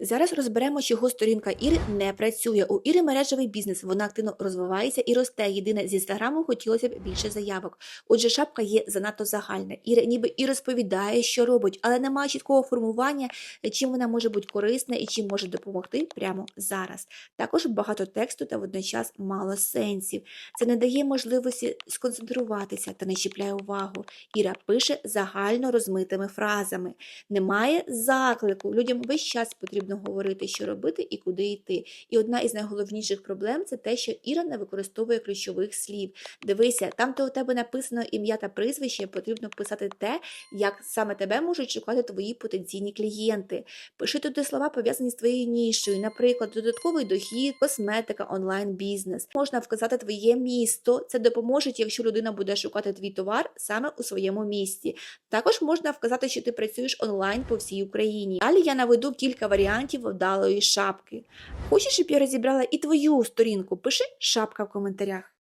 Зараз розберемо, чого сторінка Іри не працює. У Іри мережевий бізнес, вона активно розвивається і росте. Єдине, з інстаграму хотілося б більше заявок. Отже, шапка є занадто загальна. Іра ніби і розповідає, що робить, але немає чіткого формування, чим вона може бути корисна і чим може допомогти прямо зараз. Також багато тексту та водночас мало сенсів. Це не дає можливості сконцентруватися та не чіпляє увагу. Іра пише загально розмитими фразами. Немає заклику. Людям весь час потрібно говорити, що робити і куди йти. І одна із найголовніших проблем це те, що Іра не використовує ключових слів. Дивися, там, де у тебе написано ім'я та прізвище, потрібно писати те, як саме тебе можуть шукати твої потенційні клієнти. Пиши туди слова, пов'язані з твоєю нішою, наприклад, додатковий дохід, косметика, онлайн-бізнес. Можна вказати твоє місто. Це допоможе, якщо людина буде шукати твій товар саме у своєму місті. Також можна вказати, що ти працюєш онлайн по всій Україні. Далі я наведу кілька варіантів вдалої шапки. Хочеш, щоб я розібрала і твою сторінку? Пиши шапка в коментарях.